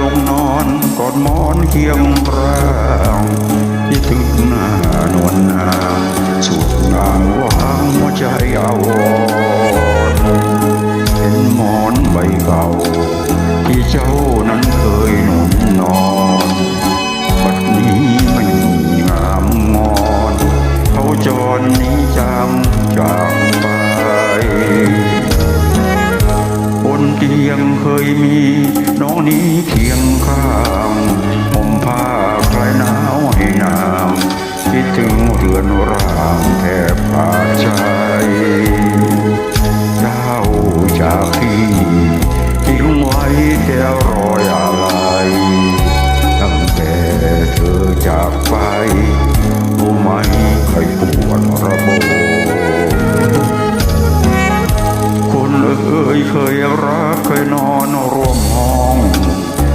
ลงนอนกอดหมอนเคียงร่างที่ถึงหน้านวลนางสุดงามวางหัวใจอาวรเห็นหมอนใบเก่าที่เจ้านั้น เคยมีน้องนี้เคียงข้างผมผ้าคลายหนาวให้นามคิดถึงเรือนร่างแทบขาดใจเจ้าจาก ยเคยรักเคยนอนร่วมห้อง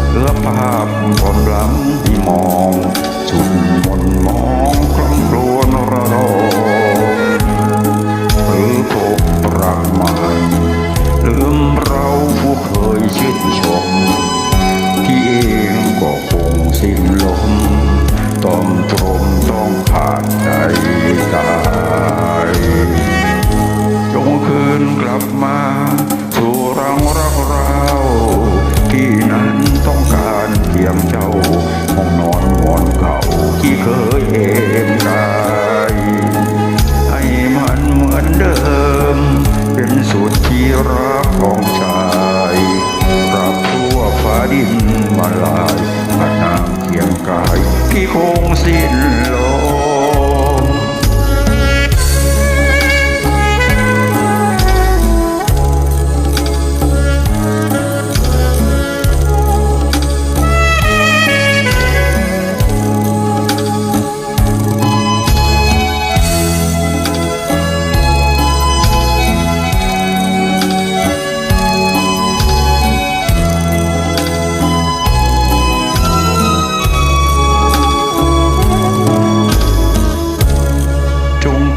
เหลือภาพความหลังที่มองสุดมนมองคลั่งครวญระรมหรือพบรักใหม่ลืมเราผู้เคยชื่นชม ที่เองก็คงสิ้นลม ที่เคยเอ็นกายให้มันเหมือนเดิม เป็นสุดที่รัก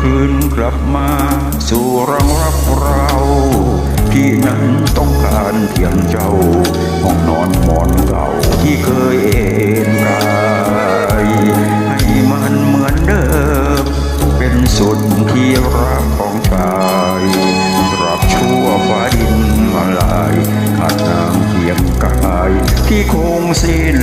คืนกลับมาสู่รังรักเราที่นั้นต้องการเพียงเจ้าห้องนอนหมอนเก่าที่เคยเอ็นรายให้มันเหมือนเดิม เป็นสุดที่รักของชายรักชั่วฟ้าดินมาลายขาดนางเพียงกายที่คงสิ้น